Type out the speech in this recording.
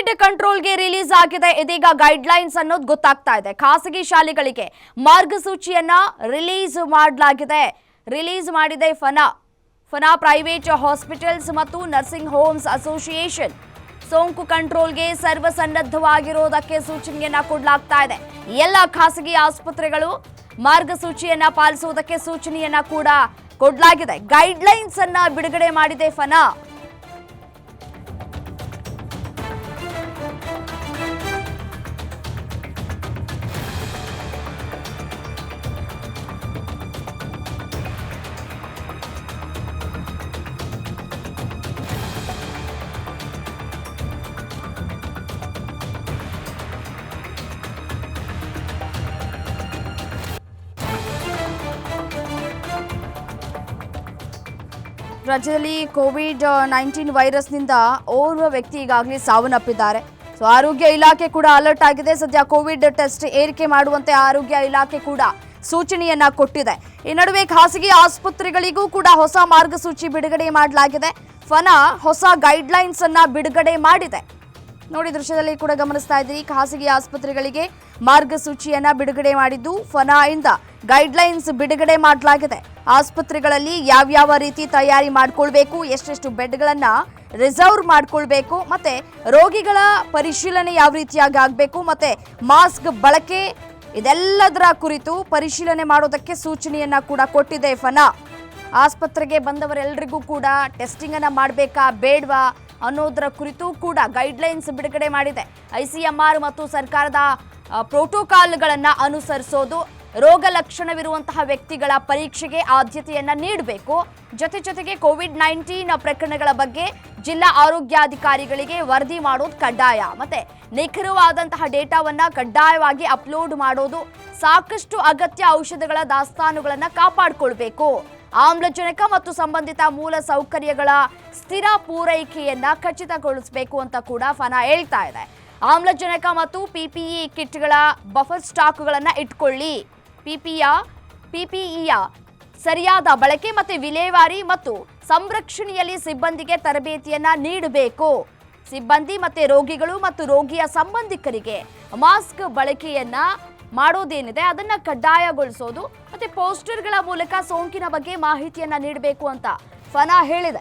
Covid ಕಂಟ್ರೋಲ್ಗೆ release ಆಗಿದೆ. ಇದೀಗ guidelines ಅನ್ನೋದು ಗೊತ್ತಾಗ್ತಾ ಇದೆ. ಖಾಸಗಿ ಶಾಲೆಗಳಿಗೆ ಮಾರ್ಗಸೂಚಿಯನ್ನ ರಿಲೀಸ್ ಮಾಡಲಾಗಿದೆ. ರಿಲೀಸ್ ಮಾಡಿದೆ ಫನಾ. ಫನಾ ಪ್ರೈವೇಟ್ ಹಾಸ್ಪಿಟಲ್ಸ್ ಮತ್ತು ನರ್ಸಿಂಗ್ ಹೋಮ್ಸ್ ಅಸೋಸಿಯೇಷನ್ ಸೋಂಕು ಕಂಟ್ರೋಲ್ಗೆ ಸರ್ವಸನ್ನದ್ಧವಾಗಿರೋದಕ್ಕೆ ಸೂಚನೆಯನ್ನ ಕೊಡಲಾಗ್ತಾ ಇದೆ. ಎಲ್ಲ ಖಾಸಗಿ ಆಸ್ಪತ್ರೆಗಳು ಮಾರ್ಗಸೂಚಿಯನ್ನ ಪಾಲಿಸುವುದಕ್ಕೆ ಸೂಚನೆಯನ್ನ ಕೂಡ ಕೊಡಲಾಗಿದೆ. ಗೈಡ್ಲೈನ್ಸ್ ಅನ್ನ ಬಿಡುಗಡೆ ಮಾಡಿದೆ ಫನಾ. ರಾಜ್ಯದಲ್ಲಿ ಕೋವಿಡ್ ನೈನ್ಟೀನ್ ವೈರಸ್ನಿಂದ ಓರ್ವ ವ್ಯಕ್ತಿ ಈಗಾಗಲೇ ಸಾವನ್ನಪ್ಪಿದ್ದಾರೆ. ಸೊ, ಆರೋಗ್ಯ ಇಲಾಖೆ ಕೂಡ ಅಲರ್ಟ್ ಆಗಿದೆ. ಸದ್ಯ ಕೋವಿಡ್ ಟೆಸ್ಟ್ ಏರಿಕೆ ಮಾಡುವಂತೆ ಆರೋಗ್ಯ ಇಲಾಖೆ ಕೂಡ ಸೂಚನೆಯನ್ನ ಕೊಟ್ಟಿದೆ. ಈ ನಡುವೆ ಖಾಸಗಿ ಆಸ್ಪತ್ರೆಗಳಿಗೂ ಕೂಡ ಹೊಸ ಮಾರ್ಗಸೂಚಿ ಬಿಡುಗಡೆ ಮಾಡಲಾಗಿದೆ. ಫನ ಹೊಸ ಗೈಡ್ಲೈನ್ಸ್ ಅನ್ನ ಬಿಡುಗಡೆ ಮಾಡಿದೆ. ನೋಡಿ, ದೃಶ್ಯದಲ್ಲಿ ಕೂಡ ಗಮನಿಸ್ತಾ ಇದ್ದೀರಿ. ಖಾಸಗಿ ಆಸ್ಪತ್ರೆಗಳಿಗೆ ಮಾರ್ಗಸೂಚಿಯನ್ನ ಬಿಡುಗಡೆ ಮಾಡಿದ್ದು, ಫನಾ ಗೈಡ್ಲೈನ್ಸ್ ಬಿಡುಗಡೆ ಮಾಡಲಾಗಿದೆ. ಆಸ್ಪತ್ರೆಗಳಲ್ಲಿ ಯಾವ್ಯಾವ ರೀತಿ ತಯಾರಿ ಮಾಡ್ಕೊಳ್ಬೇಕು ಎಷ್ಟೆಷ್ಟು ಬೆಡ್ಗಳನ್ನ ರಿಸರ್ವ್ ಮಾಡ್ಕೊಳ್ಬೇಕು, ಮತ್ತೆ ರೋಗಿಗಳ ಪರಿಶೀಲನೆ ಯಾವ ರೀತಿಯಾಗಿ ಆಗಬೇಕು, ಮತ್ತೆ ಮಾಸ್ಕ್ ಬಳಕೆ ಇದೆಲ್ಲದರ ಕುರಿತು ಪರಿಶೀಲನೆ ಮಾಡೋದಕ್ಕೆ ಸೂಚನೆಯನ್ನ ಕೂಡ ಕೊಟ್ಟಿದೆ ಫನಾ. ಆಸ್ಪತ್ರೆಗೆ ಬಂದವರೆಲ್ಲರಿಗೂ ಕೂಡ ಟೆಸ್ಟಿಂಗ್ ಅನ್ನ ಮಾಡಬೇಕಾ ಬೇಡವಾ ಅನ್ನೋದರ ಕುರಿತು ಕೂಡ ಗೈಡ್ಲೈನ್ಸ್ ಬಿಡುಗಡೆ ಮಾಡಿದೆ. ಐಸಿಎಂಆರ್ ಮತ್ತು ಸರ್ಕಾರದ ಪ್ರೋಟೋಕಾಲ್ಗಳನ್ನ ಅನುಸರಿಸೋದು ರೋಗ ಲಕ್ಷಣವಿರುವಂತಹ ವ್ಯಕ್ತಿಗಳ ಪರೀಕ್ಷೆಗೆ ಆದ್ಯತೆಯನ್ನ ನೀಡಬೇಕು. ಜೊತೆ ಜೊತೆಗೆ ಕೋವಿಡ್ ನೈನ್ಟೀನ್ ಪ್ರಕರಣಗಳ ಬಗ್ಗೆ ಜಿಲ್ಲಾ ಆರೋಗ್ಯಾಧಿಕಾರಿಗಳಿಗೆ ವರದಿ ಮಾಡೋದು ಕಡ್ಡಾಯ. ಮತ್ತೆ ನಿಖರವಾದಂತಹ ಡೇಟಾವನ್ನ ಕಡ್ಡಾಯವಾಗಿ ಅಪ್ಲೋಡ್ ಮಾಡೋದು ಸಾಕಷ್ಟು ಅಗತ್ಯ ಔಷಧಗಳ ದಾಸ್ತಾನುಗಳನ್ನ ಕಾಪಾಡಿಕೊಳ್ಬೇಕು. ಆಮ್ಲಜನಕ ಮತ್ತು ಸಂಬಂಧಿತ ಮೂಲ ಸೌಕರ್ಯಗಳ ಸ್ಥಿರ ಪೂರೈಕೆಯನ್ನ ಖಚಿತಗೊಳಿಸಬೇಕು ಅಂತ ಕೂಡ ಫನ ಹೇಳ್ತಾ ಇದೆ. ಆಮ್ಲಜನಕ ಮತ್ತು ಪಿಪಿಇ ಕಿಟ್ಗಳ ಬಫರ್ ಸ್ಟಾಕ್ಗಳನ್ನ ಇಟ್ಕೊಳ್ಳಿ. ಪಿಪಿಯ, ಪಿಪಿಇಯ ಸರಿಯಾದ ಬಳಕೆ ಮತ್ತು ವಿಲೇವಾರಿ ಮತ್ತು ಸಂರಕ್ಷಣೆಯಲ್ಲಿ ಸಿಬ್ಬಂದಿಗೆ ತರಬೇತಿಯನ್ನ ನೀಡಬೇಕು. ಸಿಬ್ಬಂದಿ ಮತ್ತೆ ರೋಗಿಗಳು ಮತ್ತು ರೋಗಿಯ ಸಂಬಂಧಿಕರಿಗೆ ಮಾಸ್ಕ್ ಬಳಕೆಯನ್ನ ಮಾಡೋದೇನಿದೆ ಅದನ್ನ ಕಡ್ಡಾಯಗೊಳಿಸೋದು ಮತ್ತೆ ಪೋಸ್ಟರ್ಗಳ ಮೂಲಕ ಸೋಂಕಿನ ಬಗ್ಗೆ ಮಾಹಿತಿಯನ್ನ ನೀಡಬೇಕು ಅಂತ ಫನಾ ಹೇಳಿದೆ.